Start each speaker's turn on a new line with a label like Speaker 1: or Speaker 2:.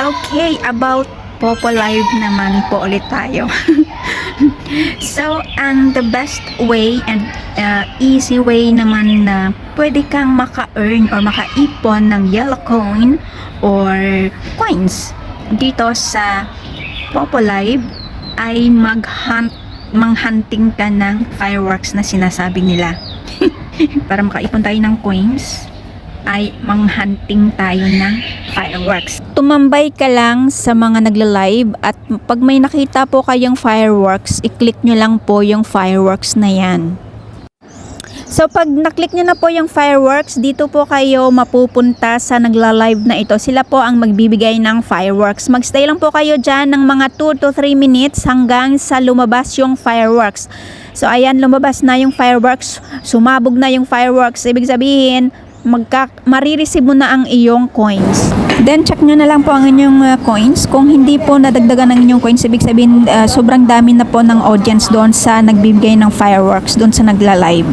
Speaker 1: Okay, about Popo Live naman po ulit tayo. so, ang the best way and uh, easy way naman na pwede kang maka-earn or maka-ipon ng yellow coin or coins dito sa Popo Live ay mag-hunt manghunting ka ng fireworks na sinasabi nila. Para makaipon tayo ng coins, ay manghunting tayo ng fireworks. Tumambay ka lang sa mga nagla-live at pag may nakita po kayong fireworks, i-click nyo lang po yung fireworks na yan. So pag naklik nyo na po yung fireworks, dito po kayo mapupunta sa nagla-live na ito. Sila po ang magbibigay ng fireworks. Magstay lang po kayo dyan ng mga 2 to 3 minutes hanggang sa lumabas yung fireworks. So ayan, lumabas na yung fireworks. Sumabog na yung fireworks. Ibig sabihin, magka, marireceive mo na ang iyong coins. Then check nyo na lang po ang inyong uh, coins. Kung hindi po nadagdagan ng inyong coins, ibig sabihin uh, sobrang dami na po ng audience doon sa nagbibigay ng fireworks, doon sa nagla-live.